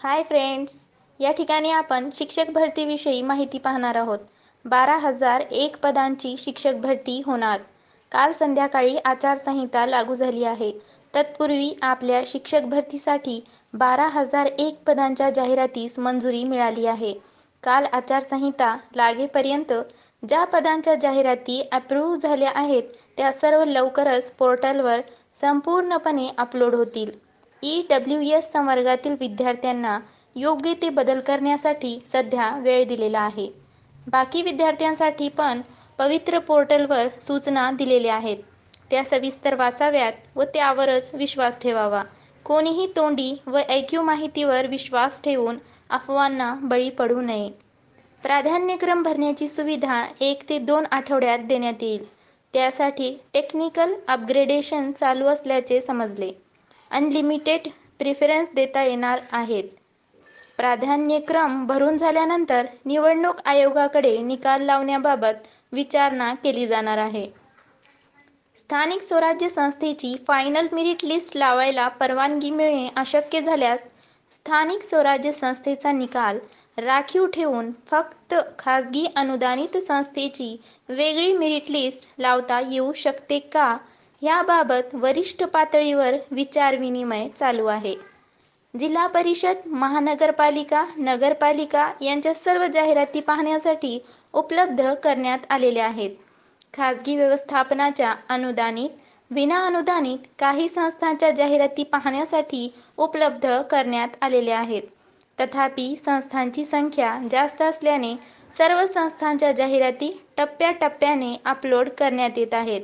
Hi friends या ठिकाणी आपण शिक्षक भरतीविषयी माहिती पाहणार आहोत. बारा हजार एक पदांची शिक्षक भरती होणार. काल संध्याकाळी आचारसंहिता लागू झाली आहे. तत्पूर्वी आपल्या शिक्षक भरतीसाठी बारा हजार एक पदांच्या जाहिरातीस मंजुरी मिळाली आहे. काल आचारसंहिता लागेपर्यंत ज्या पदांच्या जाहिराती अप्रूव्ह झाल्या आहेत त्या सर्व लवकरच पोर्टलवर संपूर्णपणे अपलोड होतील. ई डब्ल्यू एस संवर्गातील विद्यार्थ्यांना योग्य ते बदल करण्यासाठी सध्या वेळ दिलेला आहे. बाकी विद्यार्थ्यांसाठी पण पवित्र पोर्टलवर सूचना दिलेल्या आहेत. त्या सविस्तर वाचाव्यात व त्यावरच विश्वास ठेवावा. कोणीही तोंडी व ऐक्यू माहितीवर विश्वास ठेवून अफवांना बळी पडू नये. प्राधान्यक्रम भरण्याची सुविधा एक ते दोन आठवड्यात देण्यात येईल. त्यासाठी टेक्निकल अपग्रेडेशन चालू असल्याचे समजले. अनलिमिटेड प्रिफरन्स देता येणार आहेत. प्राधान्यक्रम भरून झाल्यानंतर निवडणूक आयोगाकडे निकाल लावण्याबाबत विचारणा केली जाणार आहे. स्थानिक स्वराज्य संस्थेची फायनल मेरिट लिस्ट लावायला परवानगी मिळणे अशक्य झाल्यास स्थानिक स्वराज्य संस्थेचा निकाल राखीव ठेवून फक्त खाजगी अनुदानित संस्थेची वेगळी मेरिट लिस्ट लावता येऊ शकते का? याबाबत वरिष्ठ पातळीवर विचारविनिमय चालू आहे. जिल्हा परिषद महानगरपालिका नगरपालिका यांच्या सर्व जाहिराती पाहण्यासाठी उपलब्ध करण्यात आलेल्या आहेत. खाजगी व्यवस्थापनाच्या अनुदानित विना अनुदानित काही संस्थांच्या जाहिराती पाहण्यासाठी उपलब्ध करण्यात आलेल्या आहेत. तथापि संस्थांची संख्या जास्त असल्याने सर्व संस्थांच्या जाहिराती टप्प्याटप्प्याने अपलोड करण्यात येत आहेत.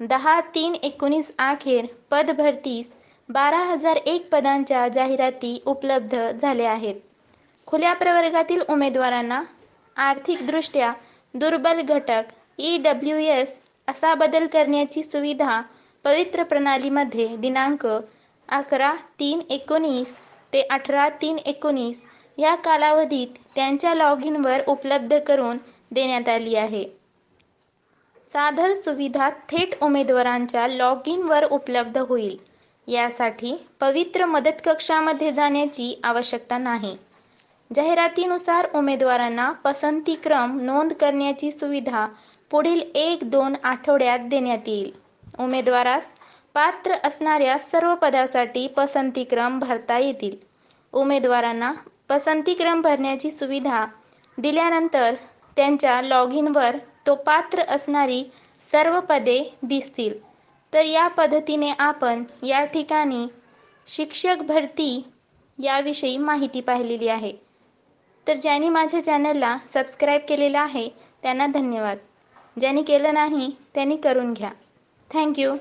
दहा तीन एकोणीस अखेर पदभरतीस बारा हजार एक पदांच्या जाहिराती उपलब्ध झाल्या आहेत. खुल्या प्रवर्गातील उमेदवारांना आर्थिकदृष्ट्या दुर्बल घटक ई डब्ल्यू एस असा बदल करण्याची सुविधा पवित्र प्रणालीमध्ये दिनांक अकरा तीन एकोणीस ते अठरा तीन एकोणीस या कालावधीत त्यांच्या लॉग इनवर उपलब्ध करून देण्यात आली आहे. सादर सुविधा थेट उमेदवारांच्या लॉग इनवर उपलब्ध होईल. यासाठी पवित्र मदत कक्षामध्ये जाण्याची आवश्यकता नाही. जाहिरातीनुसार उमेदवारांना पसंतीक्रम नोंद करण्याची सुविधा पुढील एक दोन आठवड्यात देण्यात येईल. उमेदवारास पात्र असणाऱ्या सर्व पदासाठी पसंतीक्रम भरता येतील. उमेदवारांना पसंतीक्रम भरण्याची सुविधा दिल्यानंतर त्यांच्या लॉग इनवर तो पात्र असणारी सर्व पदे दिसतील. तर या पद्धतीने आपण या ठिकाणी शिक्षक भरती याविषयी माहिती पाहिलेली आहे. तर ज्यांनी माझ्या चॅनलला सबस्क्राईब केलेलं आहे त्यांना धन्यवाद. ज्यांनी केलं नाही त्यांनी करून घ्या. थँक्यू.